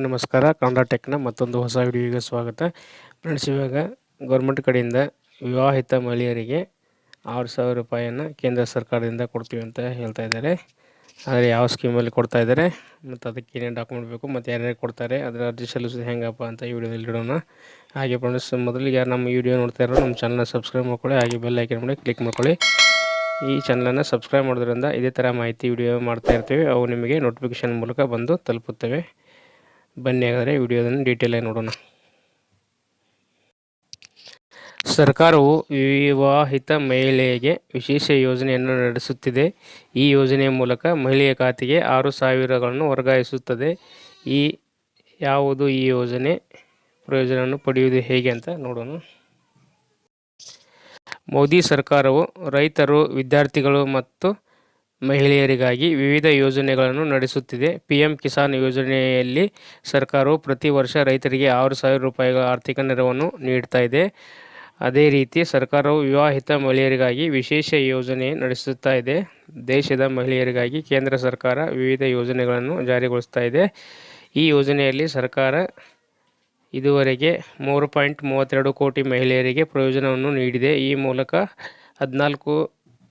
ಎಲ್ಲರಿಗೂ ನಮಸ್ಕಾರ. ಕನ್ನಡ ಟೆಕ್ನ ಮತ್ತೊಂದು ಹೊಸ ವಿಡಿಯೋಗೆ ಸ್ವಾಗತ. ಫ್ರೆಂಡ್ಸ್, ಇವಾಗ ಗೌರ್ಮೆಂಟ್ ಕಡೆಯಿಂದ ವಿವಾಹಿತ ಮಹಿಳೆಯರಿಗೆ ಆರು ಸಾವಿರ ರೂಪಾಯಿಯನ್ನು ಕೇಂದ್ರ ಸರ್ಕಾರದಿಂದ ಕೊಡ್ತೀವಿ ಅಂತ ಹೇಳ್ತಾ ಇದ್ದಾರೆ. ಆದರೆ ಯಾವ ಸ್ಕೀಮಲ್ಲಿ ಕೊಡ್ತಾ ಇದ್ದಾರೆ ಮತ್ತು ಅದಕ್ಕೆ ಏನೇನು ಡಾಕ್ಯುಮೆಂಟ್ ಬೇಕು ಮತ್ತು ಯಾರ್ಯಾರು ಕೊಡ್ತಾರೆ, ಅದರ ಅರ್ಜಿ ಸಲ್ಲಿಸೋದು ಹೆಂಗಪ್ಪ ಅಂತ ಈ ವಿಡಿಯೋದಲ್ಲಿ ಇಡೋಣ ಹಾಗೆ ಫ್ರೆಂಡ್ಸ್ ಮೊದಲಿಗೆ ಯಾರು ನಮ್ಮ ವಿಡಿಯೋ ನೋಡ್ತಾ ಇರೋ ನಮ್ಮ ಚಾನಲ್ನ ಸಬ್ಸ್ಕ್ರೈಬ್ ಮಾಡ್ಕೊಳ್ಳಿ, ಹಾಗೆ ಬೆಲ್ ಐಕನ್ ಮಾಡಿ ಕ್ಲಿಕ್ ಮಾಡ್ಕೊಳ್ಳಿ. ಈ ಚಾನಲನ್ನು ಸಬ್ಸ್ಕ್ರೈಬ್ ಮಾಡೋದ್ರಿಂದ ಇದೇ ಥರ ಮಾಹಿತಿ ವಿಡಿಯೋ ಮಾಡ್ತಾ ಇರ್ತೀವಿ. ಅವು ನಿಮಗೆ ನೋಟಿಫಿಕೇಷನ್ ಮೂಲಕ ಬಂದು ತಲುಪುತ್ತವೆ. ಬನ್ನಿ ಹಾಗಾದರೆ ವಿಡಿಯೋದನ್ನು ಡೀಟೇಲಾಗಿ ನೋಡೋಣ. ಸರ್ಕಾರವು ವಿವಾಹಿತ ಮಹಿಳೆಗೆ ವಿಶೇಷ ಯೋಜನೆಯನ್ನು ನಡೆಸುತ್ತಿದೆ. ಈ ಯೋಜನೆಯ ಮೂಲಕ ಮಹಿಳೆಯ ಖಾತೆಗೆ ಆರು ಸಾವಿರಗಳನ್ನು ವರ್ಗಾಯಿಸುತ್ತದೆ. ಈ ಯಾವುದು ಈ ಯೋಜನೆ? ಪ್ರಯೋಜನವನ್ನು ಪಡೆಯುವುದು ಹೇಗೆ ಅಂತ ನೋಡೋಣ. ಮೋದಿ ಸರ್ಕಾರವು ರೈತರು, ವಿದ್ಯಾರ್ಥಿಗಳು ಮತ್ತು ಮಹಿಳೆಯರಿಗಾಗಿ ವಿವಿಧ ಯೋಜನೆಗಳನ್ನು ನಡೆಸುತ್ತಿದೆ. ಪಿಎಂ ಕಿಸಾನ್ ಯೋಜನೆಯಲ್ಲಿ ಸರ್ಕಾರವು ಪ್ರತಿ ವರ್ಷ ರೈತರಿಗೆ ಆರು ಸಾವಿರ ರೂಪಾಯಿಗಳ ಆರ್ಥಿಕ ನೆರವನ್ನು ನೀಡ್ತಾ ಇದೆ. ಅದೇ ರೀತಿ ಸರ್ಕಾರವು ವಿವಾಹಿತ ಮಹಿಳೆಯರಿಗಾಗಿ ವಿಶೇಷ ಯೋಜನೆ ನಡೆಸುತ್ತಾ ಇದೆ. ದೇಶದ ಮಹಿಳೆಯರಿಗಾಗಿ ಕೇಂದ್ರ ಸರ್ಕಾರ ವಿವಿಧ ಯೋಜನೆಗಳನ್ನು ಜಾರಿಗೊಳಿಸ್ತಾ ಇದೆ. ಈ ಯೋಜನೆಯಲ್ಲಿ ಸರ್ಕಾರ ಇದುವರೆಗೆ ಮೂರು ಪಾಯಿಂಟ್ ಮೂವತ್ತೆರಡು ಕೋಟಿ ಮಹಿಳೆಯರಿಗೆ ಪ್ರಯೋಜನವನ್ನು ನೀಡಿದೆ. ಈ ಮೂಲಕ ಹದಿನಾಲ್ಕು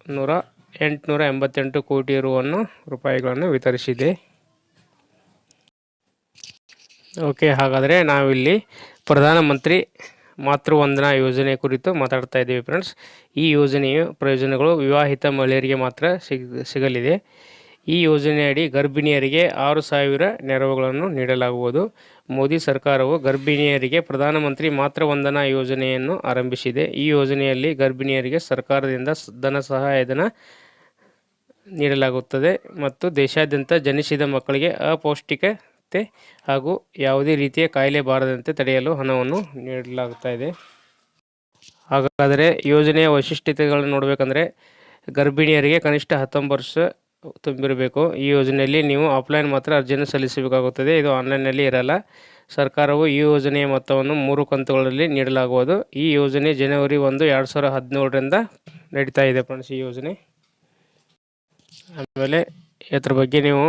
ನೂರ ಎಂಟುನೂರ ಎಂಬತ್ತೆಂಟು ಕೋಟಿ ರೂವನ್ನು ರೂಪಾಯಿಗಳನ್ನು ವಿತರಿಸಿದೆ. ಓಕೆ, ಹಾಗಾದರೆ ನಾವಿಲ್ಲಿ ಪ್ರಧಾನಮಂತ್ರಿ ಮಾತೃವಂದನಾ ಯೋಜನೆ ಕುರಿತು ಮಾತಾಡ್ತಾ ಇದ್ದೀವಿ ಫ್ರೆಂಡ್ಸ್ ಈ ಯೋಜನೆಯು ಪ್ರಯೋಜನಗಳು ವಿವಾಹಿತ ಮಹಿಳೆಯರಿಗೆ ಮಾತ್ರ ಸಿಗ, ಸಿಗಲಿದೆ. ಈ ಯೋಜನೆಯಡಿ ಗರ್ಭಿಣಿಯರಿಗೆ ಆರು ಸಾವಿರ ನೆರವುಗಳನ್ನು ನೀಡಲಾಗುವುದು. ಮೋದಿ ಸರ್ಕಾರವು ಗರ್ಭಿಣಿಯರಿಗೆ ಪ್ರಧಾನಮಂತ್ರಿ ಮಾತೃ ವಂದನಾ ಯೋಜನೆಯನ್ನು ಆರಂಭಿಸಿದೆ. ಈ ಯೋಜನೆಯಲ್ಲಿ ಗರ್ಭಿಣಿಯರಿಗೆ ಸರ್ಕಾರದಿಂದ ಧನ ಸಹಾಯಧನ ನೀಡಲಾಗುತ್ತದೆ ಮತ್ತು ದೇಶಾದ್ಯಂತ ಜನಿಸಿದ ಮಕ್ಕಳಿಗೆ ಅಪೌಷ್ಟಿಕತೆ ಹಾಗೂ ಯಾವುದೇ ರೀತಿಯ ಕಾಯಿಲೆ ಬಾರದಂತೆ ತಡೆಯಲು ಹಣವನ್ನು ನೀಡಲಾಗುತ್ತಾ ಇದೆ. ಹಾಗಾದರೆ ಯೋಜನೆಯ ವೈಶಿಷ್ಟ್ಯತೆಗಳನ್ನು ನೋಡಬೇಕಂದ್ರೆ ಗರ್ಭಿಣಿಯರಿಗೆ ಕನಿಷ್ಠ ಹತ್ತೊಂಬತ್ತು ವರ್ಷ ತುಂಬಿರಬೇಕು ಈ ಯೋಜನೆಯಲ್ಲಿ ನೀವು ಆಫ್ಲೈನ್ ಮಾತ್ರ ಅರ್ಜಿಯನ್ನು ಸಲ್ಲಿಸಬೇಕಾಗುತ್ತದೆ. ಇದು ಆನ್ಲೈನ್ನಲ್ಲಿ ಇರಲ್ಲ. ಸರ್ಕಾರವು ಈ ಯೋಜನೆಯ ಮೊತ್ತವನ್ನು ಮೂರು ಕಂತುಗಳಲ್ಲಿ ನೀಡಲಾಗುವುದು. ಈ ಯೋಜನೆ ಜನವರಿ ಒಂದು, ಎರಡು ಸಾವಿರದ ಹದಿನೇಳರಿಂದ ನಡೀತಾ ಇದೆ ಫ್ರೆಂಡ್ಸ್ ಈ ಯೋಜನೆ. ಆಮೇಲೆ ಇದ್ರ ಬಗ್ಗೆ ನೀವು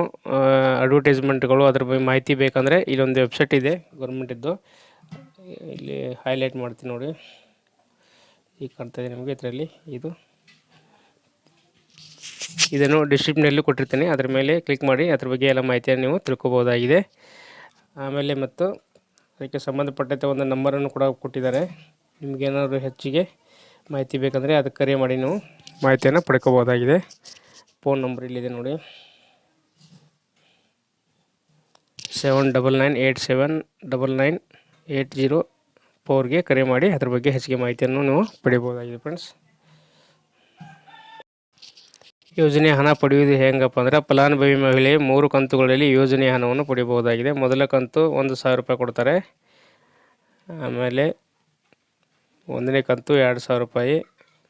ಅಡ್ವರ್ಟೈಸ್ಮೆಂಟ್ಗಳು ಅದ್ರ ಬಗ್ಗೆ ಮಾಹಿತಿ ಬೇಕಂದರೆ ಇಲ್ಲೊಂದು ವೆಬ್ಸೈಟ್ ಇದೆ ಗೌರ್ಮೆಂಟಿದ್ದು ಇಲ್ಲಿ ಹೈಲೈಟ್ ಮಾಡ್ತೀನಿ ನೋಡಿ. ಈಗ ಕಾಣ್ತಾ ನಿಮಗೆ ಇದರಲ್ಲಿ. ಇದು. ಇದನ್ನು ಡಿಸ್ಕ್ರಿಪ್ಷನಲ್ಲಿ ಕೊಟ್ಟಿರ್ತೀನಿ. ಅದರ ಮೇಲೆ ಕ್ಲಿಕ್ ಮಾಡಿ ಅದ್ರ ಬಗ್ಗೆ ಎಲ್ಲ ಮಾಹಿತಿಯನ್ನು ನೀವು ತಿಳ್ಕೊಬೋದಾಗಿದೆ ಆಮೇಲೆ ಮತ್ತು ಅದಕ್ಕೆ ಸಂಬಂಧಪಟ್ಟಂತೆ ಒಂದು ನಂಬರನ್ನು ಕೂಡ ಕೊಟ್ಟಿದ್ದಾರೆ. ನಿಮಗೇನಾದರೂ ಹೆಚ್ಚಿಗೆ ಮಾಹಿತಿ ಬೇಕಂದರೆ ಅದಕ್ಕೆ ಕರೆ ಮಾಡಿ ನೀವು ಮಾಹಿತಿಯನ್ನು ಪಡ್ಕೋಬೋದಾಗಿದೆ ಫೋನ್ ನಂಬರ್ ಇಲ್ಲಿದೆ ನೋಡಿ. Seven double nine eight seven double nine eight zero ಫೋರ್ಗೆ ಕರೆ ಮಾಡಿ ಅದ್ರ ಬಗ್ಗೆ ಹೆಚ್ಚಿಗೆ ಮಾಹಿತಿಯನ್ನು ನೀವು ಪಡಿಬೋದಾಗಿದೆ ಫ್ರೆಂಡ್ಸ್ ಯೋಜನೆ ಹಣ ಪಡೆಯುವುದು ಹೇಗಪ್ಪ ಅಂದರೆ ಫಲಾನುಭವಿ ಮಹಿಳೆ ಮೂರು ಕಂತುಗಳಲ್ಲಿ ಯೋಜನೆ ಹಣವನ್ನು ಪಡೆಯಬಹುದಾಗಿದೆ. ಮೊದಲ ಕಂತು ಒಂದು ಸಾವಿರ ರೂಪಾಯಿ ಕೊಡ್ತಾರೆ. ಆಮೇಲೆ ಒಂದನೇ ಕಂತು ಎರಡು ಸಾವಿರ ರೂಪಾಯಿ,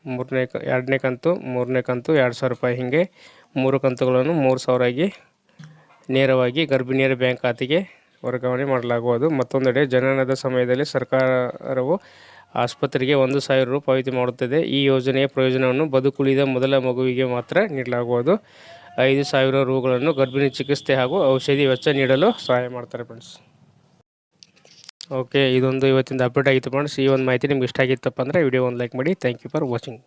ಮೂರನೇ ಕ, ಎರಡನೇ ಕಂತು, ಮೂರನೇ ಕಂತು ಎರಡು ಸಾವಿರ ರೂಪಾಯಿ. ಹೀಗೆ ಮೂರು ಕಂತುಗಳನ್ನು ಮೂರು ಸಾವಿರ ಆಗಿ ನೇರವಾಗಿ ಗರ್ಭಿಣಿಯರ ಬ್ಯಾಂಕ್ ಖಾತೆಗೆ ವರ್ಗಾವಣೆ ಮಾಡಲಾಗುವುದು. ಮತ್ತೊಂದೆಡೆ ಜನನದ ಸಮಯದಲ್ಲಿ ಸರ್ಕಾರವು ಆಸ್ಪತ್ರೆಗೆ ಒಂದು ಸಾವಿರ ರು ಪಾವತಿ ಮಾಡುತ್ತದೆ. ಈ ಯೋಜನೆಯ ಪ್ರಯೋಜನವನ್ನು ಬದುಕುಳಿದ ಮೊದಲ ಮಗುವಿಗೆ ಮಾತ್ರ ನೀಡಲಾಗುವುದು. ಐದು ಸಾವಿರ ರುಗಳನ್ನು ಗರ್ಭಿಣಿ ಚಿಕಿತ್ಸೆ ಹಾಗೂ ಔಷಧಿ ವೆಚ್ಚ ನೀಡಲು ಸಹಾಯ ಮಾಡ್ತಾರೆ ಫ್ರೆಂಡ್ಸ್ ಓಕೆ ಇದೊಂದು ಇವತ್ತಿಂದ ಅಪ್ಡೇಟ್ ಆಗಿತ್ತು ಫ್ರೆಂಡ್ಸ್ ಈ ಒಂದು ಮಾಹಿತಿ ನಿಮ್ಗೆ ಇಷ್ಟ ಆಗಿತ್ತಪ್ಪ ಅಂದರೆ ವಿಡಿಯೋ ಒಂದು ಲೈಕ್ ಮಾಡಿ. Thank you for watching